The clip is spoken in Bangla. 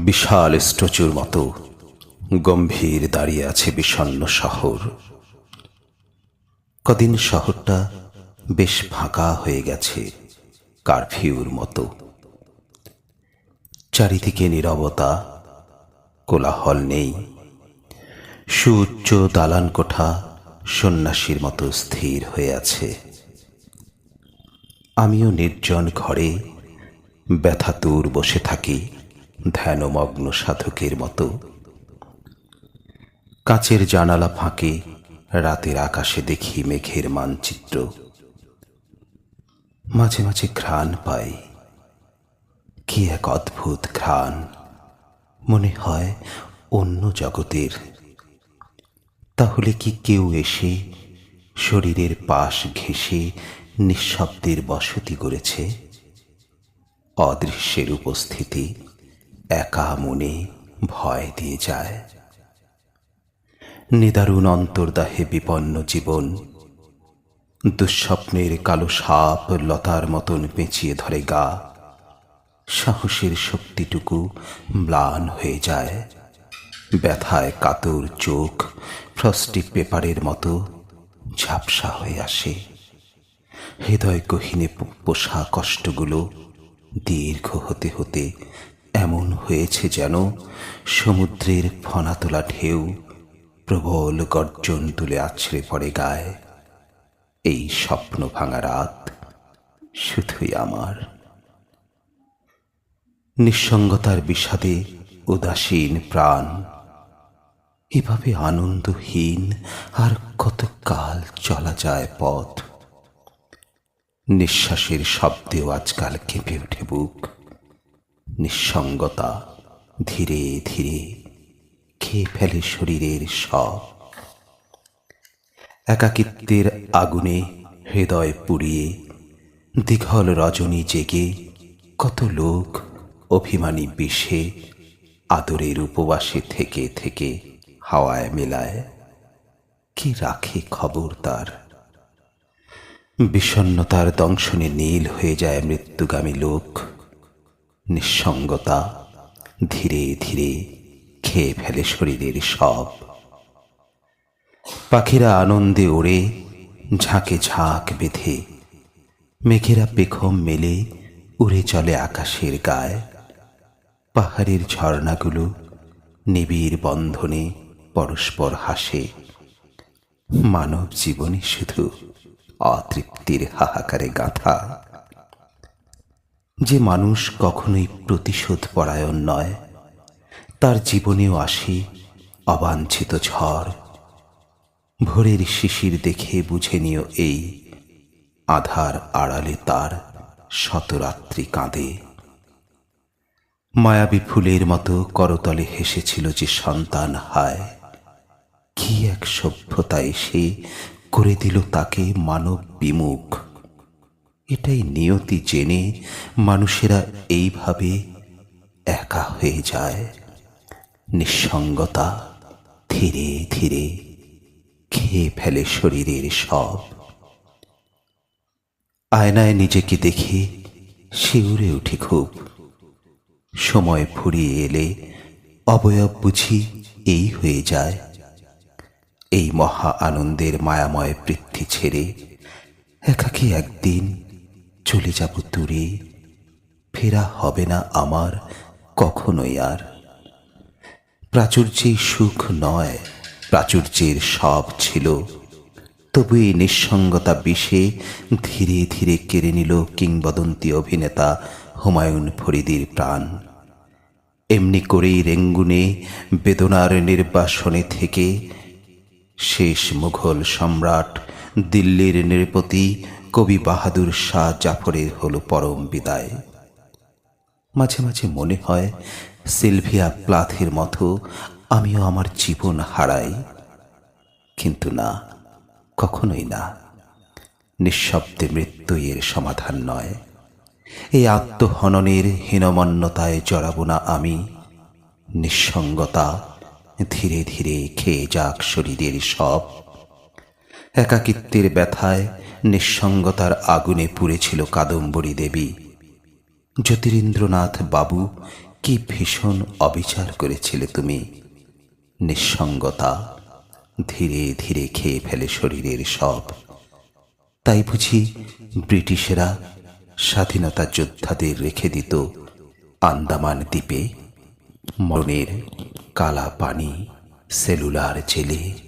বিশাল স্টচুর মতো গম্ভীর দাঁড়িয়ে আছে বিষণ্ন শহর। কদিন শহরটা বেশ ফাঁকা হয়ে গেছে, কারফিউর মতো। চারিদিকে নীরবতা, কোলাহল নেই। সুউচ্চ দালান কোঠা সন্ন্যাসীর মতো স্থির হয়ে আছে। আমিও নির্জন ঘরে ব্যথাতুর বসে থাকি। ধ্যানমগ্ন সাধকের মতো। কাচের জানালা ফাঁকে রাতের আকাশে দেখি মেঘের মানচিত্র। মাঝে মাঝে ঘ্রাণ পাই। কি এক অদ্ভুত ঘ্রাণ। মনে হয় অন্য জগতের। তাহলে কি কেউ এসে শরীরের পাশ ঘেঁষে নিঃশব্দের বসতি করেছে অদৃশ্যের উপস্থিতি একা মনে ভয় দিয়ে যায়। নিদারুণ অন্তর্দাহে বিপন্ন জীবন। দুঃস্বপ্নের কালো সাপ লতার মতন পেঁচিয়ে ধরে গা। সাহসের শক্তিটুকু ম্লান হয়ে যায়। ব্যথায় কাতর চোখ ফ্রস্টি পেপারের মতো ঝাপসা হয়ে আসে। হৃদয় গহীনে পোষা কষ্টগুলো দীর্ঘ হতে হতে এমন হয়েছে যেন সমুদ্রের ফনা তোলা ঢেউ প্রবল গর্জন তুলে আছড়ে পড়ে গায়ে। এই স্বপ্ন ভাঙা রাত শুধুই আমার। নিঃসঙ্গতার বিষাদে উদাসীন প্রাণ, এভাবে আনন্দহীন আর কত কাল চলা যায় পথ। নিঃশ্বাসের শব্দেও আজকাল কেঁপে ওঠে বুক। নিঃসঙ্গতা ধীরে ধীরে খেয়ে ফেলে শরীরের সব। একাকিত্বের আগুনে হৃদয় পুড়িয়ে দীঘল রজনী জেগে কত লোক অভিমানী বিষে আদরের উপবাসে থেকে থেকে হাওয়ায় মেলায়। কি রাখে খবর তার? বিষণ্নতার দংশনে নীল হয়ে যায় মৃত্যুগামী লোক। নিঃসঙ্গতা ধীরে ধীরে খেয়ে ফেলে শরীরের সব। পাখিরা আনন্দে ওড়ে, ঝাঁকে ঝাঁক বেঁধে। মেঘেরা পেখম মেলে, উড়ে চলে আকাশের গায়ে। পাহাড়ের ঝর্ণাগুলো নিবিড় বন্ধনে পরস্পর হাসে। মানব জীবনে শুধু অতৃপ্তির হাহাকারে গাথা। যে মানুষ কখনোই প্রতিশোধ পরায়ণ নয়, তার জীবনেও আসে অবাঞ্ছিত ঝড়। ভোরের শিশির দেখে বুঝে নিও এই আধার আড়ালে তার শতরাত্রি কাঁদে মায়াবী ফুলের মতো করতলে হেসেছিল যে সন্তান হায়, কি এক সভ্যতায় সে করে দিল তাকে মানব বিমুখ। এটাই নিয়তি জেনে মানুষেরা এইভাবে একা হয়ে যায়। নিঃসঙ্গতা ধীরে ধীরে খেয়ে ফেলে শরীরের সব। আয়নায় নিজেকে দেখে শিউরে উঠি খুব। সময় ফুরিয়ে এলে অবয়ব বুঝি এই হয়ে যায়। এই মহা আনন্দের মায়াময় বৃদ্ধি ছেড়ে একাকি একদিন চলে যাব দূরে। ফেরা হবে না আমার, কখনোই আর। প্রাচুর্যেই সুখ নয়, প্রাচুর্যের সব ছিল। তবু এই নিঃসঙ্গতা বিষে ধীরে ধীরে কেড়ে নিল কিংবদন্তি অভিনেতা হুমায়ুন ফরিদির প্রাণ। এমনি করেই রেঙ্গুনে বেদনার নির্বাসনে থেকে শেষ মুঘল সম্রাট দিল্লির নৃপতি কবি বাহাদুর শাহ জাফরের হলো পরম বিদায়। মাঝে মাঝে মনে হয়, সিলভিয়া প্লাথের মতো আমিও আমার জীবন হারাই। কিন্তু না, কখনোই না। নিঃশব্দে মৃত্যু এর সমাধান নয়। এই আত্মহননের হীনমন্যতায় জড়াবো না আমি। নিঃসঙ্গতা ধীরে ধীরে খেয়ে যাক শরীরের সব। একাকিত্বের ব্যথায় নিঃসঙ্গতার আগুনে পুড়েছিল কাদম্বরী দেবী। জ্যোতিরিন্দ্রনাথ বাবু, কি ভীষণ অবিচার করেছিলে তুমি। নিঃসঙ্গতা ধীরে ধীরে খেয়ে ফেলে শরীরের সব। তাই বুঝি ব্রিটিশেরা স্বাধীনতা যোদ্ধাদের রেখে দিত আন্দামান দ্বীপে মনের কালা পানি সেলুলার জেলে।